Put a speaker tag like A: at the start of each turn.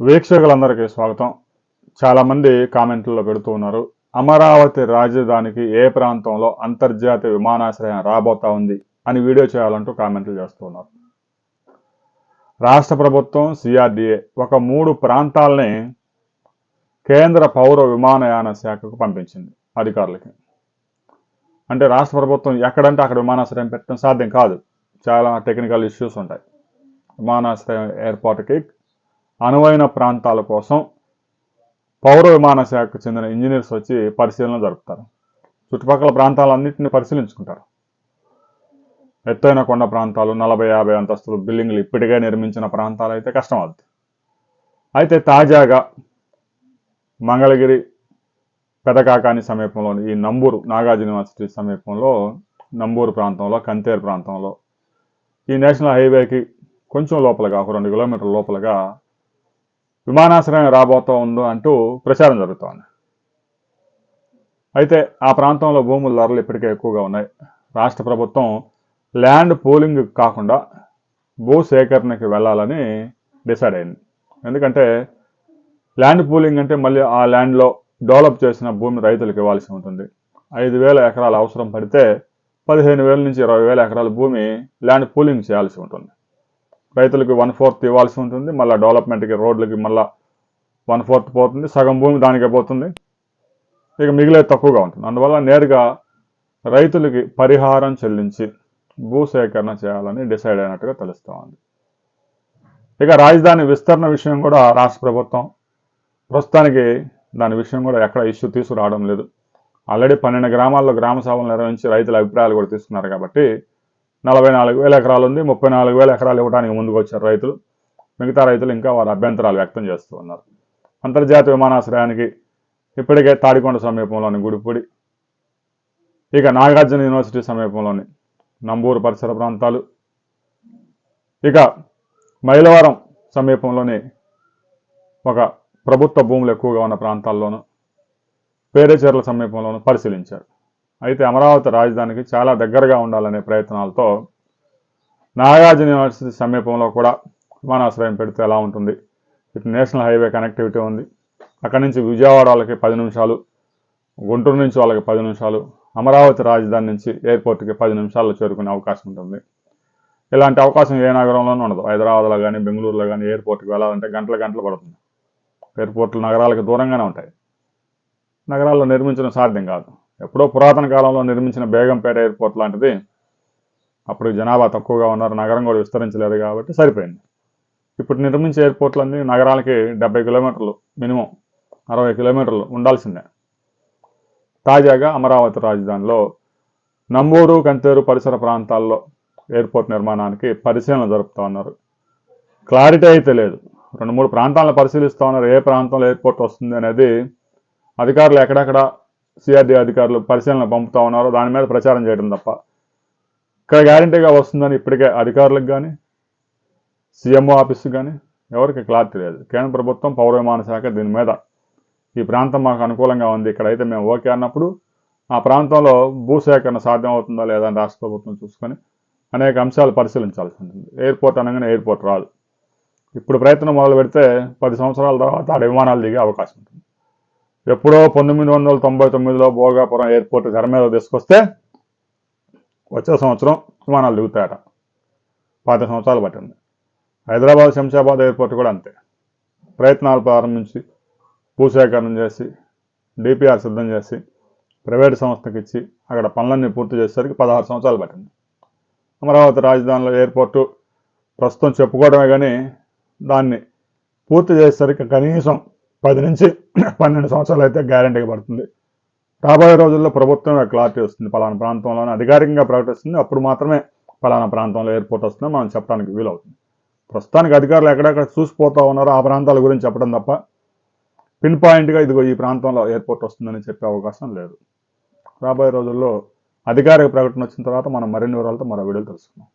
A: వీక్షకులందరికీ స్వాగతం. చాలామంది కామెంట్లలో పెడుతూ ఉన్నారు అమరావతి రాజధానికి ఏ ప్రాంతంలో అంతర్జాతీయ విమానాశ్రయం రాబోతా ఉంది అని వీడియో చేయాలంటూ కామెంట్లు చేస్తున్నారు రాష్ట్ర ప్రభుత్వం సిఆర్డిఏ ఒక మూడు ప్రాంతాలని కేంద్ర పౌర విమానయాన శాఖకు పంపించింది అధికారులకి. అంటే రాష్ట్ర ప్రభుత్వం ఎక్కడంటే అక్కడ విమానాశ్రయం పెట్టడం సాధ్యం కాదు. చాలా టెక్నికల్ ఇష్యూస్ ఉంటాయి. విమానాశ్రయం ఏర్పాటుకి అనువైన ప్రాంతాల కోసం పౌర విమాన శాఖకు చెందిన ఇంజనీర్స్ వచ్చి పరిశీలన జరుపుతారు. చుట్టుపక్కల ప్రాంతాలన్నింటినీ పరిశీలించుకుంటారు. ఎత్తైన కొండ ప్రాంతాలు నలభై యాభై అంతస్తులు బిల్డింగ్లు ఇప్పటికే నిర్మించిన ప్రాంతాలు అయితే కష్టం అవుతుంది అయితే తాజాగా మంగళగిరి పెదకాకాని సమీపంలోని ఈ నంబూరు నాగార్జున యూనివర్సిటీ సమీపంలో నంబూరు ప్రాంతంలో కంతేరు ప్రాంతంలో ఈ నేషనల్ హైవేకి కొంచెం లోపలగా ఒక రెండు కిలోమీటర్ల లోపలగా విమానాశ్రయం రాబోతూ ఉందో అంటూ ప్రచారం జరుగుతోంది. అయితే ఆ ప్రాంతంలో భూముల ధరలు ఇప్పటికే ఎక్కువగా ఉన్నాయి. రాష్ట్ర ప్రభుత్వం ల్యాండ్ పూలింగ్ కాకుండా భూ సేకరణకి వెళ్ళాలని డిసైడ్ అయింది. ఎందుకంటే ల్యాండ్ పూలింగ్ అంటే మళ్ళీ ఆ ల్యాండ్లో డెవలప్ చేసిన భూమి రైతులకు ఇవ్వాల్సి ఉంటుంది. ఐదు వేల ఎకరాలు అవసరం పడితే పదిహేను వేల నుంచి ఇరవై వేల ఎకరాల భూమి ల్యాండ్ పూలింగ్ చేయాల్సి ఉంటుంది. రైతులకు వన్ ఫోర్త్ ఇవ్వాల్సి ఉంటుంది. మళ్ళీ డెవలప్మెంట్కి రోడ్లకి మళ్ళీ వన్ ఫోర్త్ పోతుంది. సగం భూమి దానికే పోతుంది. ఇక మిగిలే తక్కువగా ఉంటుంది. అందువల్ల నేరుగా రైతులకి పరిహారం చెల్లించి భూసేకరణ చేయాలని డిసైడ్ అయినట్టుగా తెలుస్తూ ఉంది. ఇక రాజధాని విస్తరణ విషయం కూడా రాష్ట్ర ప్రభుత్వం ప్రస్తుతానికి దాని విషయం కూడా ఎక్కడ ఇష్యూ తీసుకురావడం లేదు. ఆల్రెడీ పన్నెండు గ్రామాల్లో గ్రామ సభలు నిర్వహించి రైతుల అభిప్రాయాలు కూడా తీసుకున్నారు కాబట్టి నలభై నాలుగు వేల ఎకరాలు ఉంది ముప్పై నాలుగు వేల ఎకరాలు ఇవ్వడానికి ముందుకు వచ్చారు రైతులు. మిగతా రైతులు ఇంకా వారి అభ్యంతరాలు వ్యక్తం చేస్తూ ఉన్నారు. అంతర్జాతీయ విమానాశ్రయానికి ఇప్పటికే తాడికొండ సమీపంలోని గుడిపూడి ఇక నాగార్జున యూనివర్సిటీ సమీపంలోని నంబూరు పరిసర ప్రాంతాలు ఇక మైలవరం సమీపంలోని ఒక ప్రభుత్వ భూములు ఎక్కువగా ఉన్న ప్రాంతాల్లోనూ పేరేచెర్ల సమీపంలోనూ పరిశీలించారు. అయితే అమరావతి రాజధానికి చాలా దగ్గరగా ఉండాలనే ప్రయత్నాలతో నాగార్జున యూనివర్సిటీ సమీపంలో కూడా విమానాశ్రయం పెడితే ఎలా ఉంటుంది? ఇటు నేషనల్ హైవే కనెక్టివిటీ ఉంది. అక్కడి నుంచి విజయవాడ వాళ్ళకి పది నిమిషాలు గుంటూరు నుంచి వాళ్ళకి పది నిమిషాలు అమరావతి రాజధాని నుంచి ఎయిర్పోర్ట్కి పది నిమిషాల్లో చేరుకునే అవకాశం ఉంటుంది. ఇలాంటి అవకాశం ఏ నగరంలోనూ ఉండదు. హైదరాబాద్లో కానీ బెంగళూరులో కానీ ఎయిర్పోర్ట్కి వెళ్ళాలంటే గంటల గంటలు పడుతుంది. ఎయిర్పోర్ట్లు నగరాలకు దూరంగానే ఉంటాయి. నగరాల్లో నిర్మించడం సాధ్యం కాదు. ఎప్పుడో పురాతన కాలంలో నిర్మించిన బేగంపేట ఎయిర్పోర్ట్ లాంటిది. అప్పుడు జనాభా తక్కువగా ఉన్నారు నగరం కూడా విస్తరించలేదు కాబట్టి సరిపోయింది. ఇప్పుడు నిర్మించే ఎయిర్పోర్ట్లన్నీ నగరాలకి డెబ్బై కిలోమీటర్లు మినిమం అరవై కిలోమీటర్లు ఉండాల్సిందే. తాజాగా అమరావతి రాజధానిలో నంబూరు కంతేరు పరిసర ప్రాంతాల్లో ఎయిర్పోర్ట్ నిర్మాణానికి పరిశీలన జరుపుతూ ఉన్నారు. క్లారిటీ అయితే లేదు. రెండు మూడు ప్రాంతాలను పరిశీలిస్తూ ఉన్నారు. ఏ ప్రాంతంలో ఎయిర్పోర్ట్ వస్తుంది అనేది అధికారులు ఎక్కడెక్కడ సిఆర్డీ అధికారులు పరిశీలన పంపుతా ఉన్నారో దాని మీద ప్రచారం చేయడం తప్ప. ఇక్కడ గ్యారంటీగా వస్తుందని ఇప్పటికే అధికారులకు కానీ సీఎంఓ ఆఫీస్కి కానీ ఎవరికి క్లారిటీ లేదు. కేంద్ర ప్రభుత్వం పౌర విమాన శాఖ దీని మీద ఈ ప్రాంతం మాకు అనుకూలంగా ఉంది. ఇక్కడైతే మేము ఓకే అన్నప్పుడు ఆ ప్రాంతంలో భూసేకరణ సాధ్యం అవుతుందా లేదా అని రాష్ట్ర ప్రభుత్వం చూసుకొని అనేక అంశాలు పరిశీలించాల్సి ఉంటుంది. ఎయిర్పోర్ట్ అనగానే ఎయిర్పోర్ట్ రాదు. ఇప్పుడు ప్రయత్నం మొదలు పెడితే పది సంవత్సరాల తర్వాత ఆడ విమానాలు దిగే అవకాశం ఉంటుంది. ఎప్పుడో పంతొమ్మిది వందల తొంభై తొమ్మిదిలో భోగాపురం ఎయిర్పోర్ట్ తెర మీద తీసుకొస్తే వచ్చే సంవత్సరం విమానాలు దిగుతాయట. పాత సంవత్సరాలు పట్టింది. హైదరాబాద్ శంషాబాద్ ఎయిర్పోర్ట్ కూడా అంతే. ప్రయత్నాలు ప్రారంభించి భూసేకరణ చేసి డిపిఆర్ సిద్ధం చేసి ప్రైవేటు సంస్థకి ఇచ్చి అక్కడ పనులన్నీ పూర్తి చేసేసరికి పదహారు సంవత్సరాలు పట్టింది. అమరావతి రాజధానిలో ఎయిర్పోర్టు ప్రస్తుతం చెప్పుకోవడమే కానీ దాన్ని పూర్తి చేసేసరికి కనీసం పది నుంచి పన్నెండు సంవత్సరాలు అయితే గ్యారంటీగా పడుతుంది. రాబోయే రోజుల్లో ప్రభుత్వం క్లారిటీ వస్తుంది. పలానా ప్రాంతంలోనే అధికారికంగా ప్రకటిస్తుంది. అప్పుడు మాత్రమే పలానా ప్రాంతంలో ఎయిర్పోర్ట్ వస్తుందని మనం చెప్పడానికి వీలవుతుంది. ప్రస్తుతానికి అధికారులు ఎక్కడెక్కడ చూసిపోతా ఉన్నారో ఆ ప్రాంతాల గురించి చెప్పడం తప్ప పిన్ పాయింట్గా ఇదిగో ఈ ప్రాంతంలో ఎయిర్పోర్ట్ వస్తుందని చెప్పే అవకాశం లేదు. రాబోయే రోజుల్లో అధికారిక ప్రకటన వచ్చిన తర్వాత మనం మరిన్ని వివరాలతో మరో వీడియోలు తెలుసుకుందాం